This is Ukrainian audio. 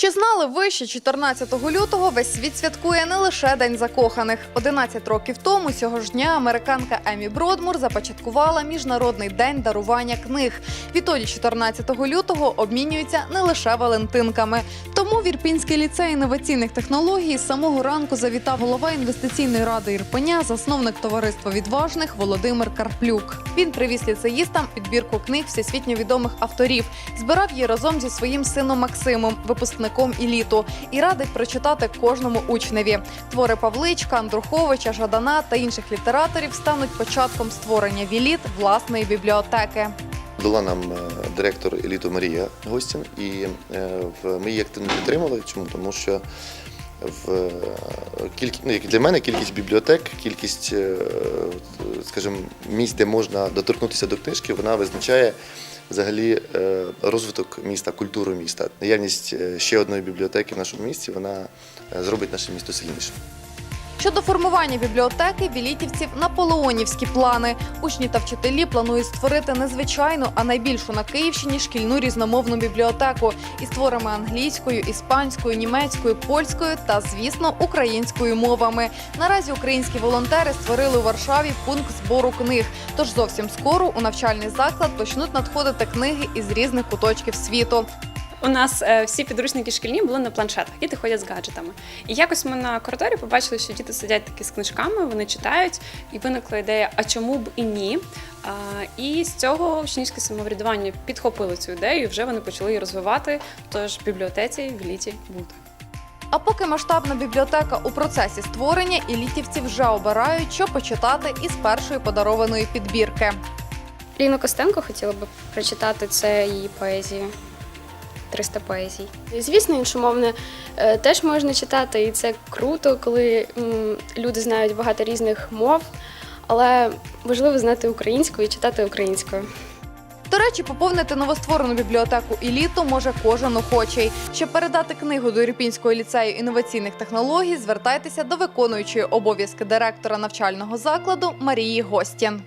Чи знали ви, що 14 лютого весь світ святкує не лише День закоханих? 11 років тому цього ж дня американка Емі Бродмур започаткувала міжнародний день дарування книг. Відтоді, 14 лютого, обмінюються не лише валентинками. Тому в Ірпінський ліцей інноваційних технологій з самого ранку завітав голова інвестиційної ради Ірпеня, засновник товариства відважних Володимир Карплюк. Він привіз ліцеїстам підбірку книг всесвітньо відомих авторів, збирав її разом зі своїм сином Максимом, випускником еліту, і радить прочитати кожному учневі. Твори Павличка, Андруховича, Жадана та інших літераторів стануть початком створення віліт власної бібліотеки. Дала нам е, директор еліту Марія Гостін, і е, ми її активно підтримали. Чому? Тому що в кількість, ну, для мене кількість бібліотек, кількість, е, скажімо, місць, де можна доторкнутися до книжки, вона визначає взагалі е, розвиток міста, культуру міста. Наявність е, ще одної бібліотеки в нашому місті вона зробить наше місто сильнішим. Щодо формування бібліотеки, вілітівців наполеонівські плани. Учні та вчителі планують створити незвичайну, а найбільшу на Київщині шкільну різномовну бібліотеку із творами англійською, іспанською, німецькою, польською та, звісно, українською мовами. Наразі українські волонтери створили у Варшаві пункт збору книг. Тож зовсім скоро у навчальний заклад почнуть надходити книги із різних куточків світу. У нас е, всі підручники шкільні були на планшетах, діти ходять з гаджетами. І якось ми на коридорі побачили, що діти сидять такі з книжками, вони читають, і виникла ідея, а чому б і ні? І з цього учнівське самоврядування підхопило цю ідею, і вже вони почали її розвивати. Тож в бібліотеці в літі бути. А поки масштабна бібліотека у процесі створення, елітівці вже обирають, що почитати із першої подарованої підбірки. Ліну Костенко хотіла би прочитати це її поезію. 300 поезій. Звісно, іншомовне е, теж можна читати, і це круто, коли люди знають багато різних мов, але важливо знати українську і читати українською. До речі, поповнити новостворену бібліотеку еліту може кожен охочий. Щоб передати книгу до Ірпінського ліцею інноваційних технологій, звертайтеся до виконуючої обов'язки директора навчального закладу Марії Гостін.